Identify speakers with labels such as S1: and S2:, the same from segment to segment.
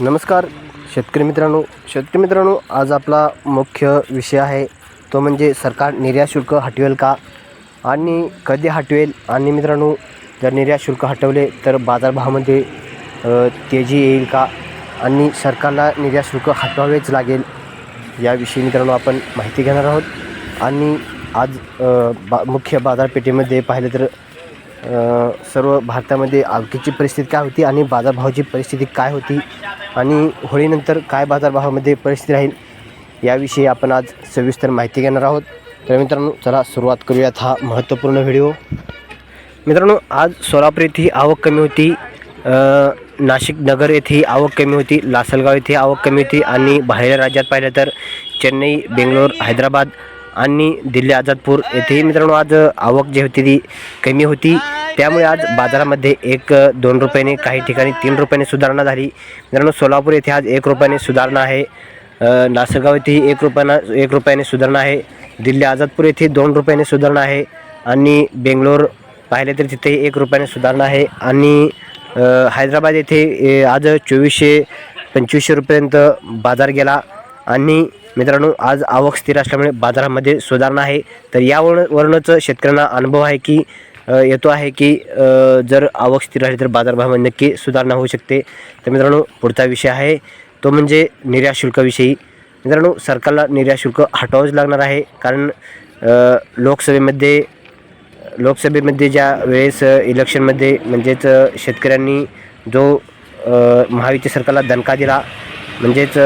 S1: नमस्कार शेतकरी मित्रांनो. शेतकरी मित्रांनो आज आपला मुख्य विषय आहे तो म्हणजे सरकार निर्यात शुल्क हटवेल का? आणि कधी हटवेल? आणि मित्रांनो जर निर्यात शुल्क हटवले तर बाजारभावामध्ये तेजी येईल का? आणि सरकारला निर्यात शुल्क हटवावेच लागेल याविषयी मित्रांनो आपण माहिती घेणार आहोत. आणि आज बा मुख्य बाजारपेठेमध्ये पाहिलं तर सर्व भारतामध्ये आवकीची परिस्थिती काय होती आणि बाजारभावाची परिस्थिती काय होती आणि होळीनंतर काय बाजारभावामध्ये परिस्थिती राहील याविषयी आपण आज सविस्तर माहिती घेणार आहोत. तर मित्रांनो चला सुरुवात करूयात हा महत्त्वपूर्ण व्हिडिओ. मित्रांनो आज सोलापूर येथे आवक कमी होती. नाशिक नगर येथे आवक कमी होती. लासलगाव येथे आवक कमी होती आणि बाहेर राज्यात पाहिलं तर चेन्नई बेंगलोर हैदराबाद आणि दिल्ली आझादपूर येथेही मित्रांनो आज आवक जी होती ती कमी होती. त्यामुळे आज बाजारामध्ये एक दोन रुपयाने काही ठिकाणी तीन रुपयाने सुधारणा झाली. मित्रांनो सोलापूर येथे आज एक रुपयाने सुधारणा आहे. नासगाव येथेही एक रुपयानं एक रुपयाने सुधारणा आहे. दिल्ली आझादपूर येथे दोन रुपयाने सुधारणा आहे. आणि बेंगलोर पाहिले तर तिथेही एक रुपयाने सुधारणा आहे. आणि हैदराबाद येथे ए, आज चोवीसशे पंचवीसशे रुपयेपर्यंत बाजार गेला. आणि मित्रांनो आज आवक स्थिर असल्यामुळे बाजारामध्ये सुधारणा आहे. तर यावरून वरूनच शेतकऱ्यांना अनुभव आहे की येतो आहे की जर आवक स्थिर राहिली तर बाजारभावामध्ये नक्की सुधारणा होऊ शकते. तर मित्रांनो पुढचा विषय आहे. तो म्हणजे निर्यात शुल्काविषयी. मित्रांनो सरकारला निर्यात शुल्क हटवावंच लागणार आहे. कारण लोकसभेमध्ये लोकसभेमध्ये ज्या वेळेस इलेक्शनमध्ये म्हणजेच शेतकऱ्यांनी जो महायुती सरकारला दणका दिला म्हणजेच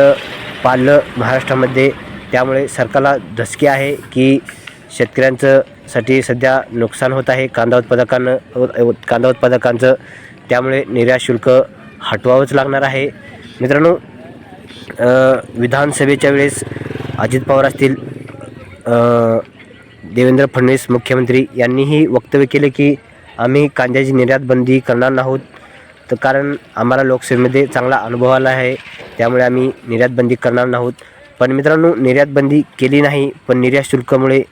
S1: पाळलं महाराष्ट्रामध्ये. त्यामुळे सरकारला धसकी आहे की शेतकऱ्यांचं साठी सध्या नुकसान होत आहे कांदा उत्पादकांना कांदा उत्पादकांचं. त्यामुळे निर्यात शुल्क हटवावंच लागणार आहे. मित्रांनो विधानसभेच्या वेळेस अजित पवार असतील देवेंद्र फडणवीस मुख्यमंत्री यांनीही वक्तव्य केले की आम्ही कांद्याची निर्यात बंदी करणार नाहोत. तर कारण आम्हाला लोकसेवेमध्ये चांगला अनुभव आला आहे त्यामुळे आम्ही निर्यातबंदी करणार नाहोत. पण मित्रांनो निर्यातबंदी केली नाही पण निर्यात शुल्कामुळे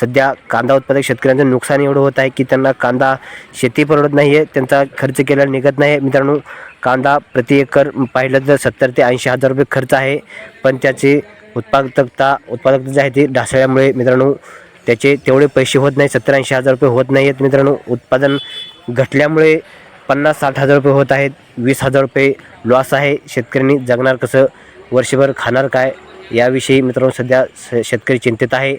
S1: सध्या कांदा उत्पादक शेतकऱ्यांचं नुकसान एवढं होत आहे की त्यांना कांदा शेती परवडत नाही आहे त्यांचा खर्च केलेला निघत नाही. मित्रांनो कांदा प्रति एकर पाहिलं तर सत्तर ते ऐंशी हजार रुपये खर्च आहे पण त्याचे उत्पादकता उत्पादकता जे आहे ती ढासळल्यामुळे मित्रांनो त्याचे तेवढे पैसे होत नाही सत्तर ऐंशी हजार रुपये होत नाही आहेत मित्रांनो. उत्पादन घटल्यामुळे पन्नास साठ हजार रुपये होत आहेत वीस हजार रुपये लॉस आहे. शेतकऱ्यांनी जगणार कसं? वर्षभर खाणार काय? याविषयी मित्रांनो सध्या स शेतकरी चिंतित आहे.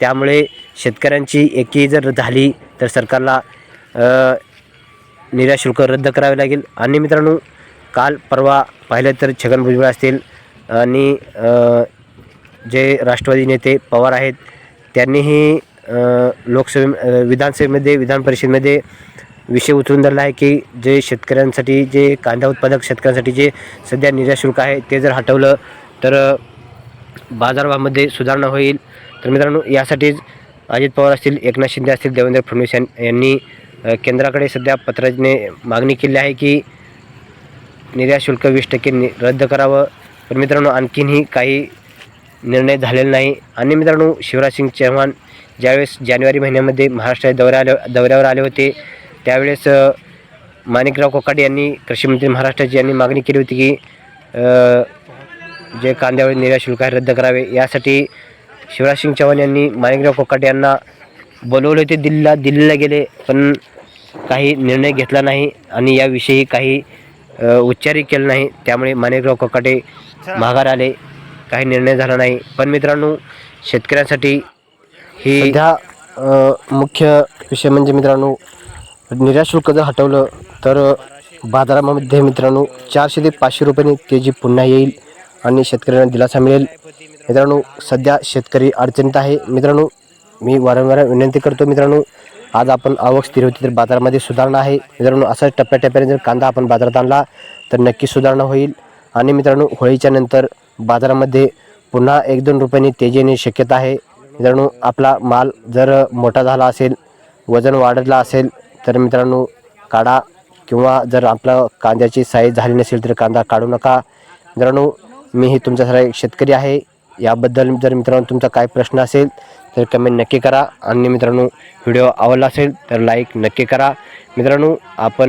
S1: त्यामुळे शेतकऱ्यांची एकी जर झाली तर सरकारला निर्यात शुल्क रद्द करावे लागेल. आणि मित्रांनो काल परवा पाहिलं तर छगन भुजबळ असतील आणि जे राष्ट्रवादी नेते पवार आहेत त्यांनीही लोकसभे विधानसभेमध्ये विधान परिषदेमध्ये विषय उचलून धरला आहे की जे शेतकऱ्यांसाठी जे कांदा उत्पादक शेतकऱ्यांसाठी जे सध्या निर्यात शुल्क आहे ते जर हटवलं तर बाजारभावामध्ये सुधारणा होईल. तर मित्रांनो यासाठीच अजित पवार असतील एकनाथ शिंदे असतील देवेंद्र फडणवीस यांनी केंद्राकडे सध्या पत्राने मागणी केली आहे की निर्यात शुल्क वीस टक्के रद्द करावं. पण मित्रांनो आणखीनही काही निर्णय झालेला नाही. आणि मित्रांनो शिवराज सिंग चौहान ज्यावेळेस जानेवारी महिन्यामध्ये महाराष्ट्र दौऱ्या आले दौऱ्यावर आले होते त्यावेळेस माणिकराव कोकाटे यांनी कृषीमंत्री महाराष्ट्राची यांनी मागणी केली होती की जे कांद्यावर निर्यात शुल्क आहे रद्द करावे यासाठी शिवराज सिंग चौहान यांनी माणिकराव कोकाटे यांना बोलवले होते दिल्लीला दिल्लीला गेले पण काही निर्णय घेतला नाही आणि याविषयी काही उच्चारही केलं नाही. त्यामुळे माणिकराव कोकाटे माघार आले. काही निर्णय झाला नाही. पण मित्रांनो शेतकऱ्यांसाठी ही मुख्य विषय म्हणजे मित्रांनो निराशुल्क जर हटवलं तर बाजारामध्ये मित्रांनो चारशे ते पाचशे रुपयांनी तेजी पुन्हा येईल आणि शेतकऱ्यांना दिलासा मिळेल. मित्रांनो सध्या शेतकरी अडचणीत आहे. मित्रांनो मी वारंवार विनंती करतो मित्रांनो आज आपण आवक स्थिर होती तर बाजारामध्ये सुधारणा आहे. मित्रांनो असा टप्प्याटप्प्याने जर कांदा आपण बाजारात आणला तर नक्की सुधारणा होईल. आणि मित्रांनो होळीच्या नंतर बाजारामध्ये पुन्हा एक दोन रुपयांनी तेजी येणे शक्यता आहे. मित्रांनो आपला माल जर मोठा झाला असेल वजन वाढलं असेल तर मित्रांनो काढा किंवा जर आपला कांद्याची साईज झाली नसेल तर कांदा काढू नका. मित्रांनो मी मीही तुमच्यासारखा एक शेतकरी आहे. याबद्दल जर मित्रांनो तुमचा काय प्रश्न असेल तर कमेंट नक्की करा. आणि मित्रांनो व्हिडिओ आवडला असेल तर लाईक नक्की करा. मित्रांनो आपण